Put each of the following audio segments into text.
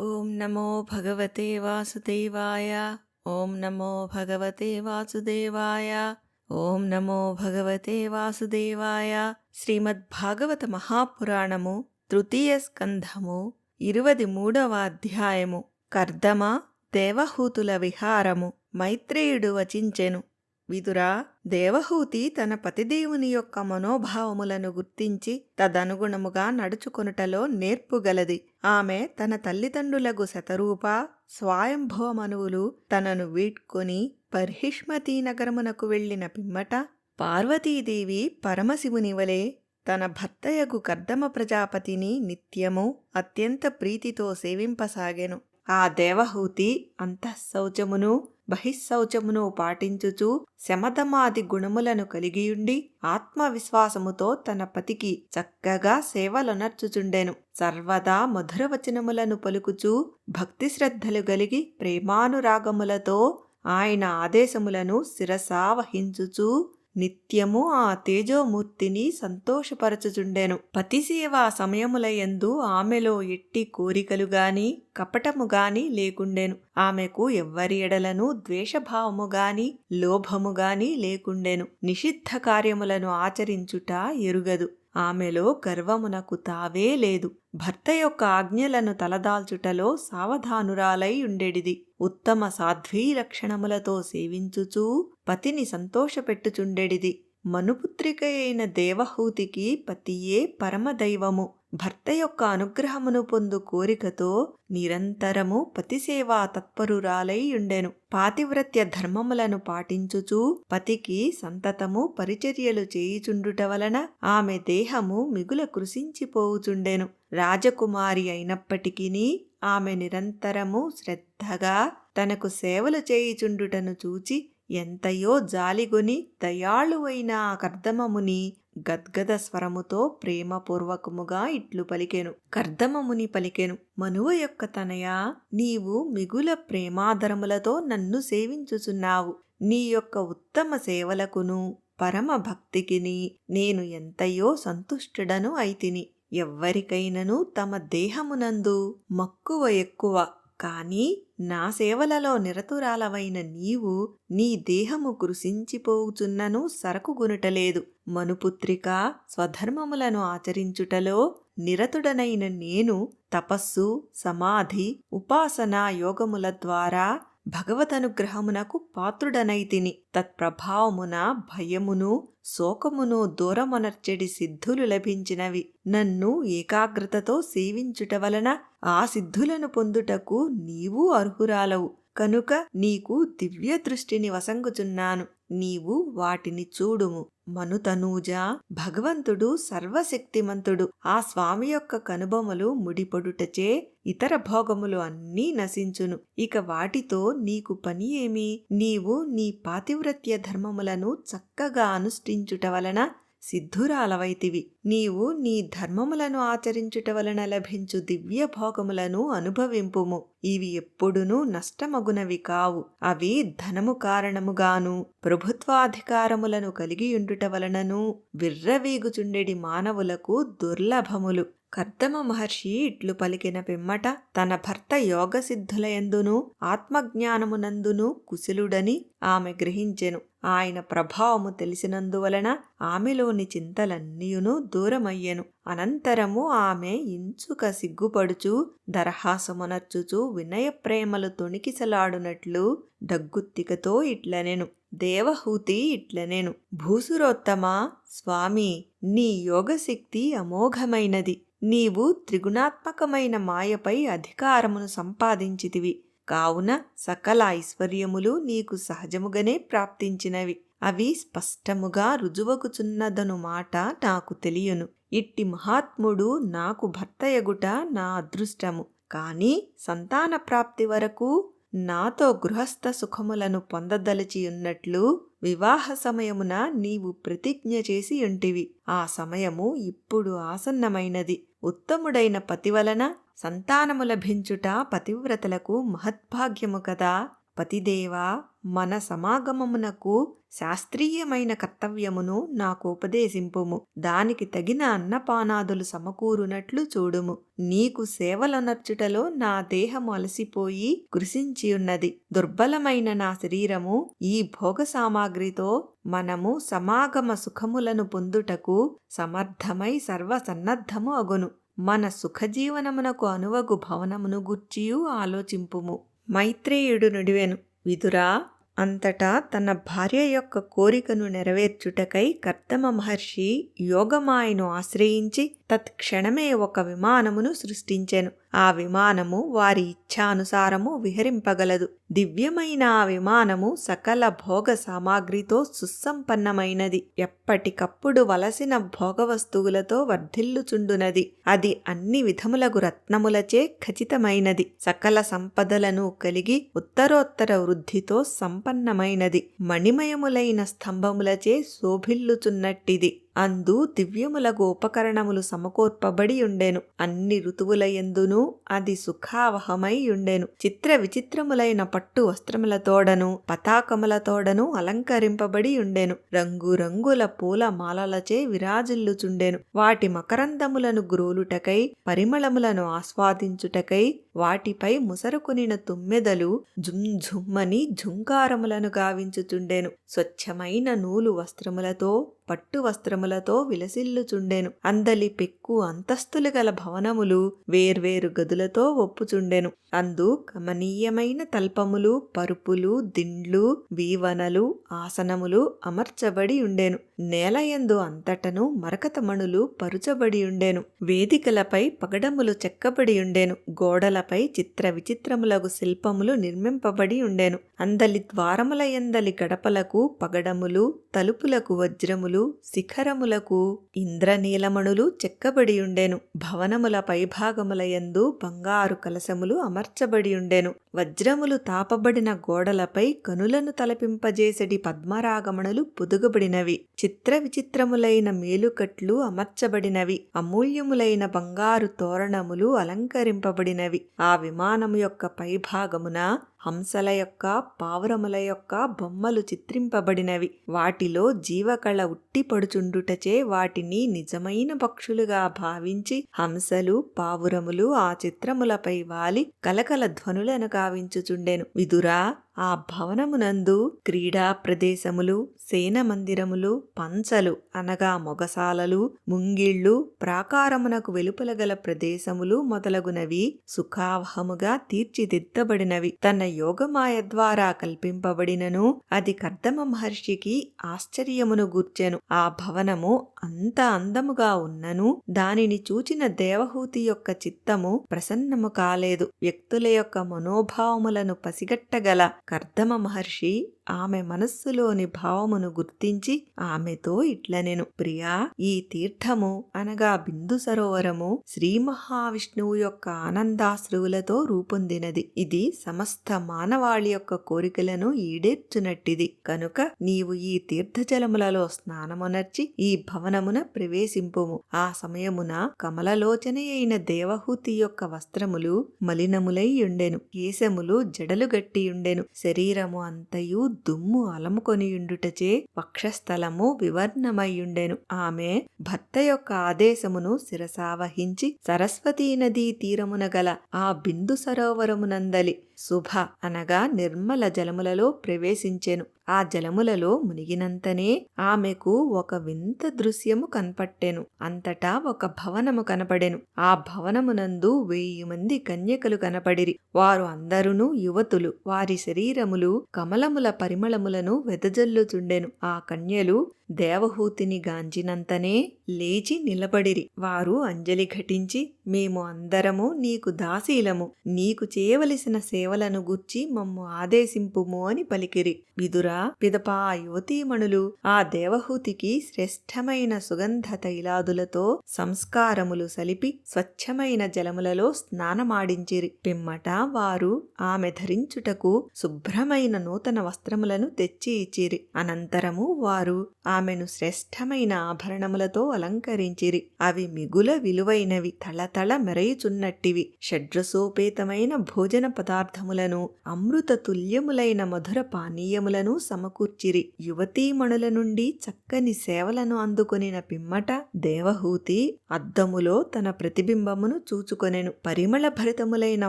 ఓం నమో భగవతే వాసుదేవాయ. ఓం నమో భగవతే వాసుదేవాయ. ఓం నమో భగవతే వాసుదేవాయ. శ్రీమద్భాగవత మహాపురాణము తృతీయ స్కంధము ఇరువది మూడవ అధ్యాయము కర్దమ దేవహూతుల విహారము మైత్రేయుడు వచించెను. విదురా దేవహూతి తన పతిదేవుని యొక్క మనోభావములను గుర్తించి తదనుగుణముగా నడుచుకొనుటలో నేర్పుగలది ఆమె తన తల్లిదండ్రులకు శతరూప స్వయంభవమనువులు తనను వీడ్కొని బర్హిష్మతీ నగరమునకు వెళ్ళిన పిమ్మట పార్వతీదేవి పరమశివుని వలె తన భర్తయగు కర్దమ ప్రజాపతిని నిత్యము అత్యంత ప్రీతితో సేవింపసాగెను. ఆ దేవహూతి అంతఃశౌచమును బహిశౌచమును పాటించుచు శమధమాది గుణములను కలిగియుండి ఆత్మవిశ్వాసముతో తన పతికి చక్కగా సేవలొనర్చుచుండెను. సర్వదా మధురవచనములను పలుకుచూ భక్తి శ్రద్ధలు గలిగి ప్రేమానురాగములతో ఆయన ఆదేశములను శిరసావహించుచూ నిత్యము ఆ తేజోమూర్తిని సంతోషపరచుచుండెను. పతిసేవా సమయములయందు ఆమెలో ఎట్టి కోరికలు గాని కపటము గాని లేకుండెను. ఆమెకు ఎవ్వరి ఎడలను ద్వేషభావము గాని లోభము గాని లేకుండెను. నిషిద్ధ కార్యములను ఆచరించుట ఎరుగదు. ఆమెలో గర్వమునకు తావే లేదు. భర్త యొక్క ఆజ్ఞలను తలదాల్చుటలో సావధానురాలై ఉండెడిది. ఉత్తమ సాధ్వీ లక్షణములతో సేవించుచూ పతిని సంతోషపెట్టుచుండెడిది. మనుపుత్రిక అయిన దేవహూతికి పతియే పరమదైవము. భర్త యొక్క అనుగ్రహమును పొందు కోరికతో నిరంతరము పతిసేవా తత్పరురాలై ఉండెను పాతివ్రత్య ధర్మములను పాటించుచూ పతికి సంతతము పరిచర్యలు చేయుచుండుట వలన ఆమె దేహము మిగుల కృషించిపోవుచుండెను రాజకుమారి అయినప్పటికీ ఆమె నిరంతరము శ్రద్ధగా తనకు సేవలు చేయుచుండుటను చూచి ఎంతయో జాలిగొని దయాళువైన కర్దమముని గద్గద స్వరముతో ప్రేమపూర్వకముగా ఇట్లు పలికెను. కర్దమముని పలికెను. మనువ యొక్క తనయ నీవు మిగుల ప్రేమాదరములతో నన్ను సేవించుచున్నావు. నీ యొక్క ఉత్తమ సేవలకును పరమ భక్తికిని నేను ఎంతయో సంతుష్టుడను అయితిని. ఎవ్వరికైనను తమ దేహమునందు మక్కువ ఎక్కువ. కాని నా సేవలలో నిరతురాలవైన నీవు నీ దేహము కృషించిపోవుచున్నను సరకుగునుటలేదు మనుపుత్రిక స్వధర్మములను ఆచరించుటలో నిరతుడనైన నేను తపస్సు సమాధి ఉపాసనా యోగముల ద్వారా భగవదనుగ్రహమునకు పాత్రుడనైతిని తత్ప్రభావమున భయమును శోకమును దూరమొనర్చెడి సిద్ధులు లభించినవి. నన్ను ఏకాగ్రతతో సేవించుట వలన ఆ సిద్ధులను పొందుటకు నీవు అర్హురాలవు. కనుక నీకు దివ్య దృష్టిని వసంగుచున్నాను. నీవు వాటిని చూడుము. మనుతనూజ భగవంతుడు సర్వశక్తిమంతుడు. ఆ స్వామి యొక్క కనుబొమలు ముడిపడుటచే ఇతర భోగములు అన్నీ నశించును. ఇక వాటితో నీకు పని ఏమి? నీవు నీ పాతివ్రత్య ధర్మములను చక్కగా అనుష్ఠించుట వలన సిద్ధురాలవైతివి. నీవు నీ ధర్మములను ఆచరించుట వలన లభించు దివ్య భోగములను అనుభవింపుము. ఇవి ఎప్పుడునూ నష్టమగునవి కావు. అవి ధనము కారణముగాను ప్రభుత్వాధికారములను కలిగియుండుట వలనను విర్రవీగుచుండెడి మానవులకు దుర్లభములు. కర్దమ మహర్షి ఇట్లు పలికిన పిమ్మట తన భర్త యోగసిద్ధులయందును ఆత్మజ్ఞానమునందును కుశలుడని ఆమె గ్రహించెను. ఆయన ప్రభావము తెలిసినందువలన ఆమెలోని చింతలన్నీయును దూరమయ్యెను. అనంతరము ఆమె ఇంచుక సిగ్గుపడుచు దరహాసమునర్చుచు వినయ ప్రేమలు తొణికిసలాడునట్లు దగ్గుత్తికతో ఇట్లనెను. దేవహూతి ఇట్లనెను. భూసురోత్తమ స్వామి నీ యోగశక్తి అమోఘమైనది. నీవు త్రిగుణాత్మకమైన మాయపై అధికారమును సంపాదించితివి. కావున సకల ఐశ్వర్యములు నీకు సహజముగానే ప్రాప్తించినవి. అవి స్పష్టముగా రుజువకుచున్నదను మాట నాకు తెలియను. ఇట్టి మహాత్ముడు నాకు భర్తయగుట నా అదృష్టము. కాని సంతాన ప్రాప్తి వరకు నాతో గృహస్థ సుఖములను పొందదలిచి ఉన్నట్లు వివాహ సమయమున నీవు ప్రతిజ్ఞ చేసి ఉంటివి ఆ సమయము ఇప్పుడు ఆసన్నమైనది. ఉత్తముడైన పతి వలన సంతానము లభించుట పతివ్రతలకు మహద్భాగ్యము కదా. పతిదేవా మన సమాగమమునకు శాస్త్రీయమైన కర్తవ్యమును నాకు ఉపదేశింపుము. దానికి తగిన అన్నపానాదులు సమకూరునట్లు చూడుము. నీకు సేవలనర్చుటలో నా దేహము అలసిపోయి కృషించియున్నది. దుర్బలమైన నా శరీరము ఈ భోగ సామాగ్రితో మనము సమాగమ సుఖములను పొందుటకు సమర్థమై సర్వసన్నద్ధము అగును. మన సుఖజీవనమునకు అనువగు భవనమును గుర్చియూ ఆలోచింపుము. మైత్రేయుడు నుడివెను. విదురా అంతటా తన భార్య యొక్క కోరికను నెరవేర్చుటకై కర్తమ మహర్షి యోగమాయను ఆశ్రయించి తత్క్షణమే ఒక విమానమును సృష్టించెను. ఆ విమానము వారి ఇచ్ఛానుసారము విహరింపగలదు. దివ్యమైన ఆ విమానము సకల భోగ సామాగ్రితో సుసంపన్నమైనది. ఎప్పటికప్పుడు వలసిన భోగ వస్తువులతో వర్ధిల్లుచుండునది. అది అన్ని విధములగు రత్నములచే ఖచ్చితమైనది. సకల సంపదలను కలిగి ఉత్తరోత్తర వృద్ధితో సంపన్నమైనది. మణిమయములైన స్తంభములచే శోభిల్లుచున్నట్టిది. అందు దివ్యములగు ఉపకరణములు సమకూర్పబడి ఉండెను. అన్ని ఋతువులయందునూ అది సుఖావహమై ఉండెను. చిత్ర విచిత్రములైన పట్టు వస్త్రములతోడను పతాకములతోడను అలంకరింపబడి ఉండెను. రంగురంగుల పూల మాలలచే విరాజిల్లుచుండెను. వాటి మకరందములను గ్రోలుటకై పరిమళములను ఆస్వాదించుటకై వాటిపై ముసరుకొనిన తుమ్మెదలు జుంఝుమ్మని ఝుంకారములను గావించుచుండెను. స్వచ్ఛమైన నూలు వస్త్రములతో పట్టు వస్త్రములతో విలసిల్లుచుండెను. అందలి పెక్కు అంతస్తులు గల భవనములు వేర్వేరు గదులతో ఒప్పుచుండెను. అందు కమనీయమైన తల్పములు పరుపులు దిండ్లు వీవనలు ఆసనములు అమర్చబడి ఉండెను. నేలయందు అంతటను మరకతమణులు పరుచబడి ఉండెను. వేదికలపై పగడములు చెక్కబడి ఉండెను. గోడలపై చిత్ర విచిత్రములకు శిల్పములు నిర్మింపబడి ఉండెను. అందలి ద్వారముల ఎందలి గడపలకు పగడములు తలుపులకు వజ్రములు శిఖరములకు ఇంద్రనీలమణులు చెక్కబడియుండెను భవనముల పైభాగములయందు బంగారు కలశములు అమర్చబడి ఉండెను. వజ్రములు తాపబడిన గోడలపై కనులను తలపింపజేసడి పద్మరాగమణులు పొదుగబడినవి. చిత్ర విచిత్రములైన మేలుకట్లు అమర్చబడినవి. అమూల్యములైన బంగారు తోరణములు అలంకరింపబడినవి. ఆ విమానము యొక్క పైభాగమున హంసల యొక్క పావురముల యొక్క బొమ్మలు చిత్రింపబడినవి. వాటిలో జీవకళ ఉట్టిపడుచుండుటచే వాటిని నిజమైన పక్షులుగా భావించి హంసలు పావురములు ఆ చిత్రములపై వాలి కలకల ధ్వనులనుగా భావించుచుండెను. విదురా ఆ భవనమునందు క్రీడా ప్రదేశములు సేన మందిరములు పంచలు అనగా మొగసాలలు ముంగిళ్ళు ప్రాకారమునకు వెలుపల గల ప్రదేశములు మొదలగునవి సుఖావహముగా తీర్చిదిద్దబడినవి. తన యోగమాయ ద్వారా కల్పింపబడినను అది కర్దమ మహర్షికి ఆశ్చర్యమును గూర్చెను. ఆ భవనము అంత అందముగా ఉన్నను దానిని చూచిన దేవహూతి యొక్క చిత్తము ప్రసన్నము కాలేదు. వ్యక్తుల యొక్క మనోభావములను పసిగట్టగల కర్దమ మహర్షి ఆమె మనస్సులోని భావమును గుర్తించి ఆమెతో ఇట్లనెను ప్రియా ఈ తీర్థము అనగా బిందు సరోవరము శ్రీ మహావిష్ణువు యొక్క ఆనందాశ్రువులతో రూపొందినది. ఇది సమస్త మానవాళి యొక్క కోరికలను ఈడేర్చునట్టిది. కనుక నీవు ఈ తీర్థజలములలో స్నానమునర్చి ఈ భవనమున ప్రవేశింపుము. ఆ సమయమున కమలలోచన అయిన దేవహూతి యొక్క వస్త్రములు మలినములై ఉండెను. కేశములు జడలు గట్టియుండెను. శరీరము అంతయు దుమ్ము అలముకొనియుండుటచే వక్షస్థలము వివర్ణమయ్యుండెను. ఆమె భర్త యొక్క ఆదేశమును శిరసావహించి సరస్వతీ నదీ తీరమున గల ఆ బిందు సరోవరమునందలి. శుభ అనగా నిర్మల జలములలో ప్రవేశించెను. ఆ జలములలో మునిగినంతనే ఆమెకు ఒక వింత దృశ్యము కనపట్టెను. అంతటా ఒక భవనము కనపడెను. ఆ భవనమునందు వెయ్యి మంది కన్యకలు కనపడిరి. వారు అందరును యువతులు. వారి శరీరములు కమలముల పరిమళములను వెదజల్లుచుండెను. ఆ కన్యలు దేవహూతిని గాంచినంతనే లేచి నిలబడిరి. వారు అంజలి ఘటించి మేము అందరము నీకు దాసీలము. నీకు చేయవలసిన సేవలను గుర్చి మమ్ము ఆదేశింపుము అని పలికిరి. విదురా పిదపా యువతీమణులు ఆ దేవహూతికి శ్రేష్టమైన సుగంధ తైలాదులతో సంస్కారములు సలిపి స్వచ్ఛమైన జలములలో స్నానమాడించిరి. పిమ్మట వారు ఆమె ధరించుటకు శుభ్రమైన నూతన వస్త్రములను తెచ్చి ఇచ్చిరి. అనంతరము వారు ఆమెను శ్రేష్టమైన ఆభరణములతో అలంకరించిరి. అవి మిగుల విలువైనవి తళతళ మెరయుచున్నట్టివి. షడ్రసోపేతమైన భోజన పదార్థములను అమృత తుల్యములైన మధుర పానీయములను సమకూర్చిరి. యువతీమణుల నుండి చక్కని సేవలను అందుకొనిన పిమ్మట దేవహూతి అద్దములో తన ప్రతిబింబమును చూచుకొనెను. పరిమళ భరితములైన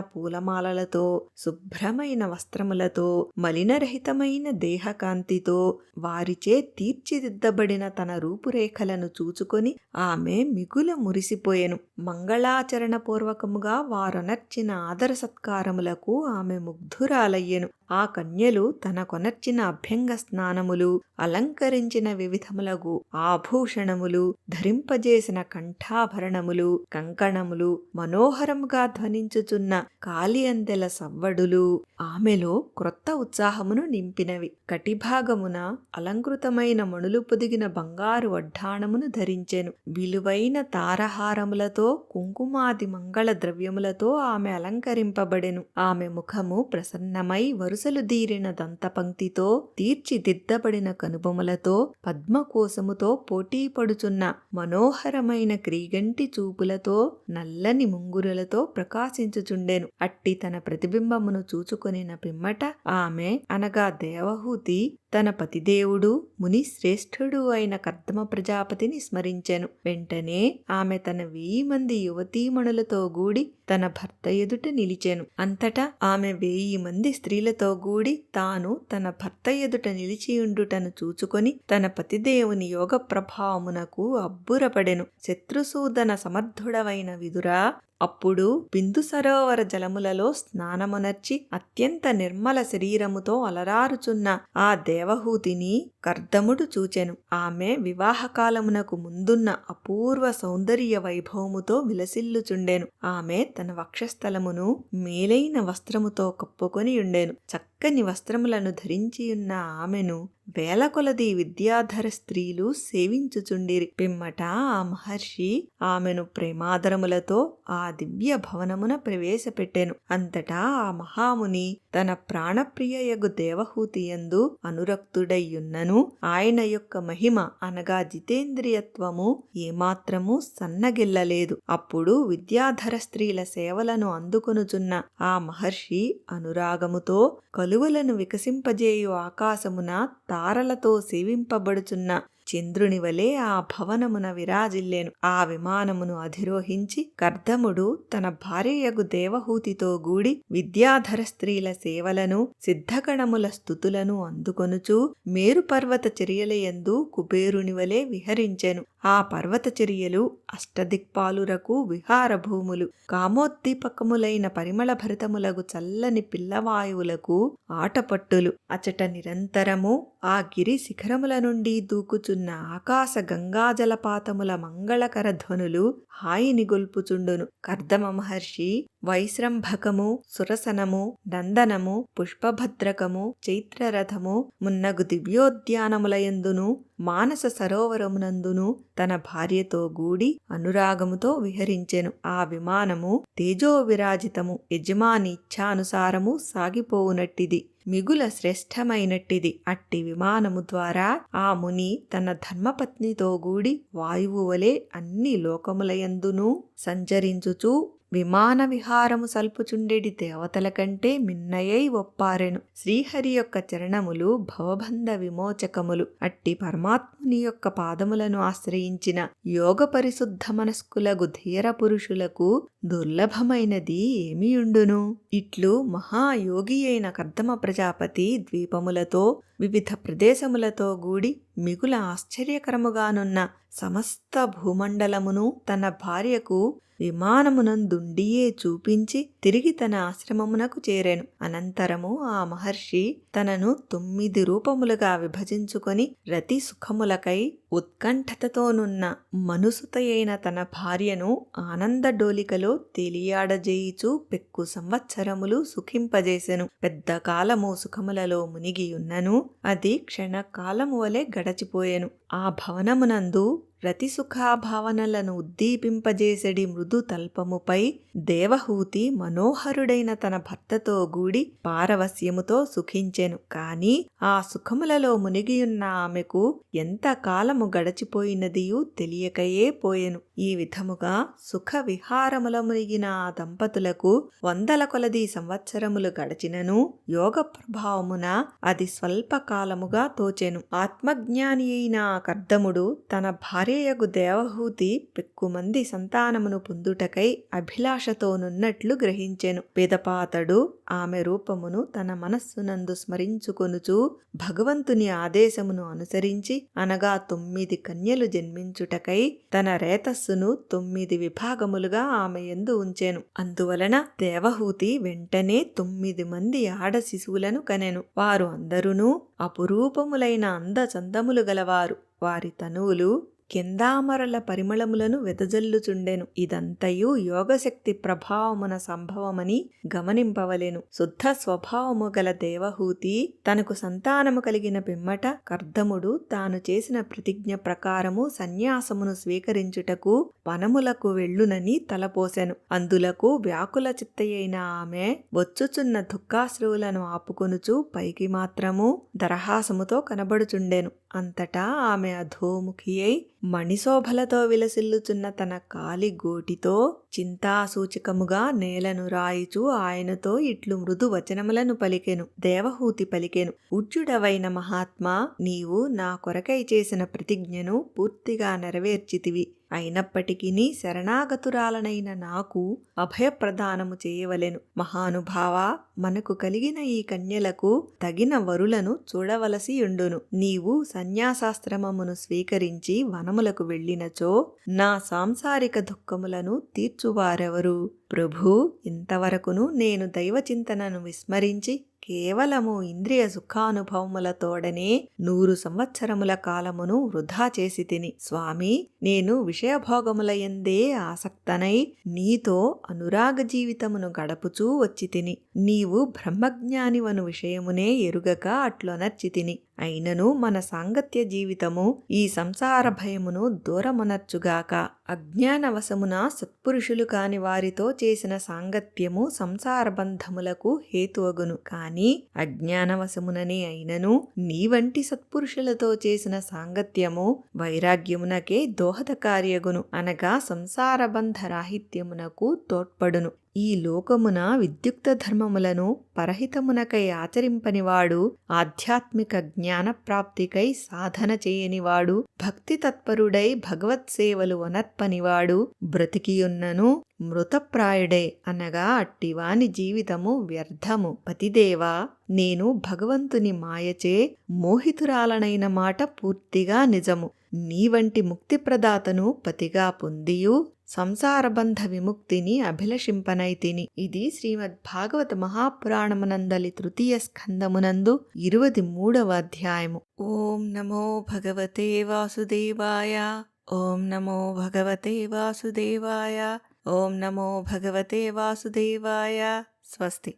పూలమాలలతో శుభ్రమైన వస్త్రములతో మలినరహితమైన దేహకాంతితో వారిచే తీర్చిదిద్దబడిన తన రూపురేఖలను చూచుకొని ఆమె మిగుల మురిసిపోయెను. మంగళాచరణ పూర్వకముగా వారొనర్చిన ఆదర సత్కారములకు ఆమె ముగ్ధురాలయ్యెను. ఆ కన్యలు తన కొనర్చిన అభ్యంగ స్నానములు అలంకరించిన వివిధములగు ఆభూషణములు ధరింపజేసిన కంఠాభరణములు కంకణములు మనోహరముగా ధ్వనించుచున్న కాలియందెల సవ్వడులు ఆమెలో క్రొత్త ఉత్సాహమును నింపినవి. కటిభాగమున అలంకృతమైన మణులు పొదిగిన బంగారు వడ్డాణమును ధరించెను. విలువైన తారహారములతో కుంకుమాది మంగళ ద్రవ్యములతో ఆమె అలంకరింపబడెను. ఆమె ముఖము ప్రసన్నమై వరు వరుసలు దీరిన దంతపంక్తితో తీర్చిదిద్దబడిన కనుబొమలతో పద్మకోసముతో పోటీ పడుచున్న మనోహరమైన క్రీగంటి చూపులతో నల్లని ముంగురులతో ప్రకాశించుచుండెను. అట్టి తన ప్రతిబింబమును చూచుకొనిన పిమ్మట ఆమె అనగా దేవహూతి తన పతిదేవుడు ముని శ్రేష్ఠుడు అయిన కర్దమ ప్రజాపతిని స్మరించెను. వెంటనే ఆమె తన వెయ్యి మంది యువతీమణులతో గూడి తన భర్త ఎదుట నిలిచెను. అంతటా ఆమె వెయ్యి మంది స్త్రీలతో గూడి తాను తన భర్త ఎదుట నిలిచియుండుటను చూచుకొని తన పతిదేవుని యోగ ప్రభావమునకు అబ్బురపడెను. శత్రుసూదన సమర్థుడవైన విదురా అప్పుడు బిందు సరోవర జలములలో స్నానమునర్చి అత్యంత నిర్మల శరీరముతో అలరారుచున్న ఆ దేవహూతిని కర్దముడు చూచెను. ఆమె వివాహకాలమునకు ముందున్న అపూర్వ సౌందర్య వైభవముతో విలసిల్లుచుండెను. ఆమె తన వక్షస్థలమును మేలైన వస్త్రముతో కప్పుకొని ఉండెను చక్కని వస్త్రములను ధరించియున్న ఆమెను వేల కొలది విద్యాధర స్త్రీలు సేవించుచుండిరి. పిమ్మట ఆ మహర్షి ఆమెను ప్రేమాదరములతో ఆ దివ్య భవనమున ప్రవేశపెట్టెను. అంతటా ఆ మహాముని తన ప్రాణప్రియయగు దేవహూతి యందు అనురక్తుడయ్యున్నను. ఆయన యొక్క మహిమ అనగా జితేంద్రియత్వము ఏమాత్రము సన్నగిల్లలేదు. అప్పుడు విద్యాధర స్త్రీల సేవలను అందుకొనుచున్న ఆ మహర్షి అనురాగముతో వలువలను వికసింపజేయు ఆకాశమున తారలతో సేవింపబడుచున్న చంద్రుని వలె ఆ భవనమున విరాజిల్లేను. ఆ విమానమును అధిరోహించి కర్ధముడు తన భార్యయగు దేవహూతితో గూడి విద్యాధర స్త్రీల సేవలను సిద్ధగణముల స్థుతులను అందుకొనుచు మేరు పర్వత చర్యలయందు కుబేరుని వలె విహరించెను. ఆ పర్వత చర్యలు అష్టదిక్పాలురకు విహార భూములు కామోద్దీపకములైన పరిమళ భరితములగు చల్లని పిల్లవాయువులకు ఆటపట్టులు. అచట నిరంతరము ఆ గిరి శిఖరముల నుండి దూకుచు దూకుచున్న ఆకాశ గంగాజలపాతముల మంగళకర ధ్వనులు హాయినిగొల్పుచుండును కర్దమ మహర్షి వైశ్రంభకము సురసనము నందనము పుష్పభద్రకము చైత్రరథము మున్నగు దివ్యోద్యానములయందును మానస సరోవరమునందును తన భార్యతో గూడి అనురాగముతో విహరించెను. ఆ విమానము తేజోవిరాజితము యజమాని ఇచ్ఛానుసారము సాగిపోవునట్టిది. మిగుల శ్రేష్టమైనట్టిది. అట్టి విమానము ద్వారా ఆ ముని తన ధర్మపత్నితో గూడి వాయువు వలె అన్ని లోకములయందునూ సంచరించుచూ విమాన విహారము సల్పుచుండెడి దేవతల కంటే మిన్నయై ఒప్పారెను. శ్రీహరి యొక్క చరణములు భవబంధ విమోచకములు. అట్టి పరమాత్ముని యొక్క పాదములను ఆశ్రయించిన యోగ పరిశుద్ధ మనస్కులకు ధీర పురుషులకు దుర్లభమైనది ఏమియుండును? ఇట్లు మహాయోగి అయిన కర్దమ ప్రజాపతి ద్వీపములతో వివిధ ప్రదేశములతో గూడి మిగుల ఆశ్చర్యకరముగానున్న సమస్త భూమండలమును తన భార్యకు విమానమునందుండియే చూపించి తిరిగి తన ఆశ్రమమునకు చేరాను. అనంతరము ఆ మహర్షి తనను తొమ్మిది రూపములుగా విభజించుకొని రతి సుఖములకై ఉత్కంఠతతోనున్న మనుసుతయైన తన భార్యను ఆనందడోలికలో తేలియాడజేయిచు పెక్కు సంవత్సరములు సుఖింపజేసెను. పెద్ద కాలము సుఖములలో మునిగియున్నను. అది క్షణకాలము వలె గడచిపోయెను. ఆ భవనమునందు రతిసుఖాభావనలను ఉద్దీపింపజేసెడి మృదు తల్పముపై దేవహూతి మనోహరుడైన తన భర్తతో గూడి పారవస్యముతో సుఖించెను. కాని ఆ సుఖములలో మునిగియున్న ఆమెకు ఎంత కాలము గడచిపోయినదియు తెలియకయే పోయెను. ఈ విధముగా సుఖ విహారముల మునిగిన ఆ దంపతులకు వందల కొలది సంవత్సరములు గడచినను. యోగ ప్రభావమున అది స్వల్పకాలముగా తోచెను. ఆత్మజ్ఞాని అయిన కర్దముడు తన భార్యయగు దేవహూతి పెక్కుమంది సంతానమును పొందుటకై అభిలాషతోనున్నట్లు గ్రహించెను. పిదపాతడు ఆమె రూపమును తన మనస్సునందు స్మరించుకొనుచూ భగవంతుని ఆదేశమును అనుసరించి అనగా తొమ్మిది కన్యలు జన్మించుటకై తన రేతస్సును తొమ్మిది విభాగములుగా ఆమె ఎందు ఉంచెను. అందువలన దేవహూతి వెంటనే తొమ్మిది మంది ఆడ శిశువులను కనెను. వారు అందరునూ అపురూపములైన అందచందములు గలవారు. వారి తనువులు కిందామరల పరిమళములను వెదజల్లుచుండెను. ఇదంతయు యోగశక్తి ప్రభావమున సంభవమని గమనింపవలెను. శుద్ధ స్వభావము గల దేవహూతి తనకు సంతానము కలిగిన పిమ్మట కర్ధముడు తాను చేసిన ప్రతిజ్ఞ ప్రకారము సన్యాసమును స్వీకరించుటకు వనములకు వెళ్ళునని తలపోసెను. అందులకు వ్యాకుల చిత్తయైన ఆమె వచ్చుచున్న దుఃఖాశ్రువులను ఆపుకొనుచు పైకి మాత్రము దరహాసముతో కనబడుచుండెను. అంతటా ఆమె అధోముఖి అయి మణిశోభలతో విలసిల్లుచున్న తన కాలి గోటితో చింతాసూచకముగా నేలను రాయిచు ఆయనతో ఇట్లు మృదు వచనములను పలికెను దేవహూతి పలికెను. ఉజ్జుడవైన మహాత్మా నీవు నా కొరకై చేసిన ప్రతిజ్ఞను పూర్తిగా నెరవేర్చితివి. అయినప్పటికీ శరణాగతురాలనైన నాకు అభయప్రదానము చేయవలెను. మహానుభావ మనకు కలిగిన ఈ కన్యలకు తగిన వరులను చూడవలసి ఉండును నీవు సన్యాసాశ్రమమును స్వీకరించి వనములకు వెళ్ళినచో నా సాంసారిక దుఃఖములను తీర్చువారెవరు? ప్రభు ఇంతవరకును నేను దైవచింతనను విస్మరించి కేవలము ఇంద్రియ సుఖానుభవములతోడనే నూరు సంవత్సరముల కాలమును వృధా చేసి తిని. స్వామి నేను విషయభోగములయందే ఆసక్తనై నీతో అనురాగ జీవితమును గడపుచూ వచ్చి తిని. నీవు బ్రహ్మజ్ఞానివను విషయమునే ఎరుగక అట్లొనర్చి తిని. అయినను మన సాంగత్య జీవితము ఈ సంసార భయమును దూరమునర్చుగాక. అజ్ఞానవశమున సత్పురుషులు కాని వారితో చేసిన సాంగత్యము సంసార బంధములకు హేతువగును. కాని అజ్ఞానవశముననే అయినను నీ వంటి సత్పురుషులతో చేసిన సాంగత్యము వైరాగ్యమునకే దోహదకార్యగును అనగా సంసార బంధ రాహిత్యమునకు తోడ్పడును. ఈ లోకమున విద్యుక్త ధర్మములను పరహితమునకై ఆచరింపనివాడు ఆధ్యాత్మిక జ్ఞాన ప్రాప్తికై సాధన చేయనివాడు భక్తి తత్పరుడై భగవత్ సేవలు వనర్పనివాడు బ్రతికియున్నను మృతప్రాయుడే అనగా అట్టివాని జీవితము వ్యర్థము. పతిదేవా నేను భగవంతుని మాయచే మోహితురాలనైన మాట పూర్తిగా నిజము. నీ వంటి ముక్తిప్రదాతను పతిగా పొందియు. సంసారబంధ విముక్తిని అభిలషింపనైతిని. ఇది శ్రీమద్ భాగవత మహాపురాణమునందలి తృతీయ స్కందమునందు ఇరువది మూడవ అధ్యాయము. ఓం నమో భగవతే వాసుదేవాయ. ఓం నమో భగవతే వాసుదేవాయ. ఓం నమో భగవతే వాసుదేవాయ. స్వస్తి.